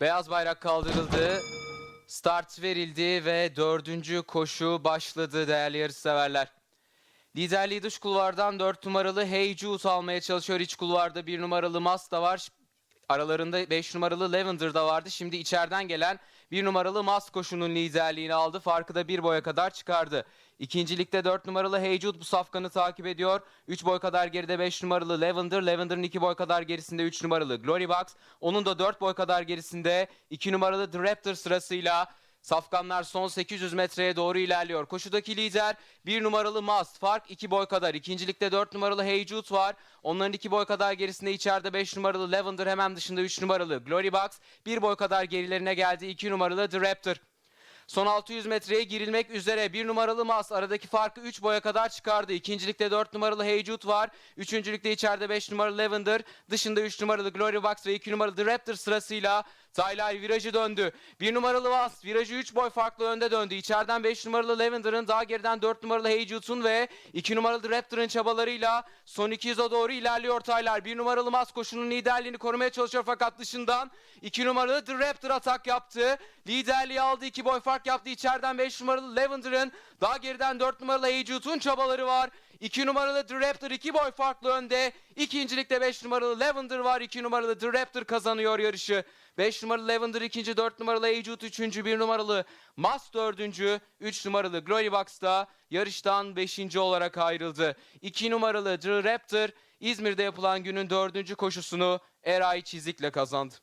Beyaz bayrak kaldırıldı. Start verildi ve dördüncü koşu başladı değerli yarışseverler. Liderliği dış kulvardan 4 numaralı Hey Jude almaya çalışıyor. İç kulvarda 1 numaralı Mas da var. Aralarında 5 numaralı Lavender da vardı. Şimdi içeriden gelen 1 numaralı Mas koşunun liderliğini aldı. Farkı da bir boya kadar çıkardı. İkincilikte 4 numaralı Hey Jude bu safkanı takip ediyor. 3 boy kadar geride 5 numaralı Lavender. Lavender'ın 2 boy kadar gerisinde 3 numaralı Glory Box. Onun da 4 boy kadar gerisinde 2 numaralı The Raptor sırasıyla Safkanlar son 800 metreye doğru ilerliyor. Koşudaki lider 1 numaralı Mast. Fark 2 boy kadar. İkincilikte 4 numaralı Hey Jude var. Onların 2 boy kadar gerisinde içeride 5 numaralı Lavender hemen dışında 3 numaralı Glory Box. 1 boy kadar gerilerine geldi 2 numaralı The Raptor. Son 600 metreye girilmek üzere. Bir numaralı Mas aradaki farkı 3 boya kadar çıkardı. İkincilikte 4 numaralı Hey Jude var. Üçüncülükte içeride 5 numaralı Lavender. Dışında 3 numaralı Glory Box ve 2 numaralı The Raptor sırasıyla Taylor virajı döndü. 1 numaralı Mas virajı 3 boy farklı önde döndü. İçeriden 5 numaralı Lavender'ın daha geriden 4 numaralı Hey Jude'un ve 2 numaralı Raptor'ın çabalarıyla son 200'e doğru ilerliyor Taylor. 1 numaralı Mas koşunun liderliğini korumaya çalışıyor fakat dışından 2 numaralı The Raptor atak yaptı. Liderliği aldı 2 boy fark yaptı. İçeriden 5 numaralı Lavender'ın daha geriden 4 numaralı Hey Jude'un çabaları var. 2 numaralı The Raptor 2 boy farklı önde. İkincilikte 5 numaralı Lavender var. 2 numaralı The Raptor kazanıyor yarışı. 5 numaralı Lavender ikinci, 4 numaralı Jude üçüncü, 1 numaralı Mas dördüncü, 3 numaralı Glory Box da yarıştan 5. olarak ayrıldı. 2 numaralı The Raptor İzmir'de yapılan günün dördüncü koşusunu Eray Çizik'le kazandı.